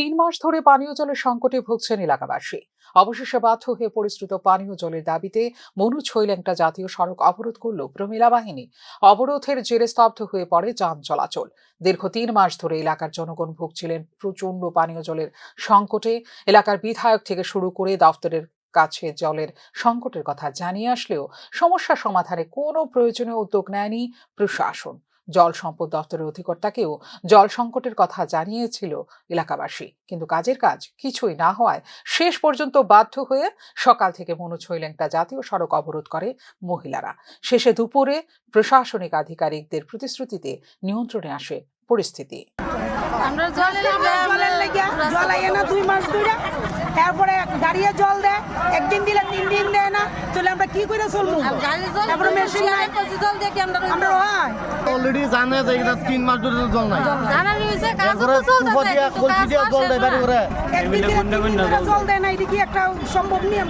তিন মাস ধরে পানীয় জলের সংকটে ভুগছেন এলাকাবাসী। অবশেষে বাধ্য হয়ে পরিশ্রুত পানীয় জলের দাবিতে মনু ছৈল্যাংটা জাতীয় সড়ক অবরোধ করল প্রমিলা বাহিনী। অবরোধের জেরে স্তব্ধ হয়ে পড়ে যান চলাচল। দীর্ঘ তিন মাস ধরে এলাকার জনগণ ভুগছিলেন প্রচণ্ড পানীয় জলের সংকটে। এলাকার বিধায়ক থেকে শুরু করে দফতরের কাছে জলের সংকটের কথা জানিয়ে আসলেও সমস্যা সমাধানে কোনো প্রয়োজনীয় উদ্যোগ নেয়নি প্রশাসন। জল সম্পদ দপ্তরের অধিকর্তাকেও জল সংকটের কথা জানিয়েছিল এলাকাবাসী। কিন্তু কাজের কাজ কিছুই না হওয়ায় শেষ পর্যন্ত বাধ্য হয়ে সকাল থেকে মনু ছৈলেংটা জাতীয় সড়ক অবরোধ করে মহিলারা। শেষে দুপুরে প্রশাসনিক আধিকারিকদের প্রতিশ্রুতিতে নিয়ন্ত্রণে আসে পরিস্থিতি। আমরা জল এলে জলের লেগে জল আইয়ে না দুই মাস ধরে তারপরে দাঁড়িয়ে জল দেয় একদিন দিলে তিন দিন দেয় না। তাহলে আমরা কি করে চলবো? তারপরে মেশিন আমরা আমরা অলরেডি জানে যে এটা তিন মাস ধরে জল নাই। জানালি হইছে কাজ তো কুপা চলতেছে কলসি দিয়া জল দেয় বাড়ি না। করে জল দেয় না এটা কি একটা সম্ভব নিয়ে আমরা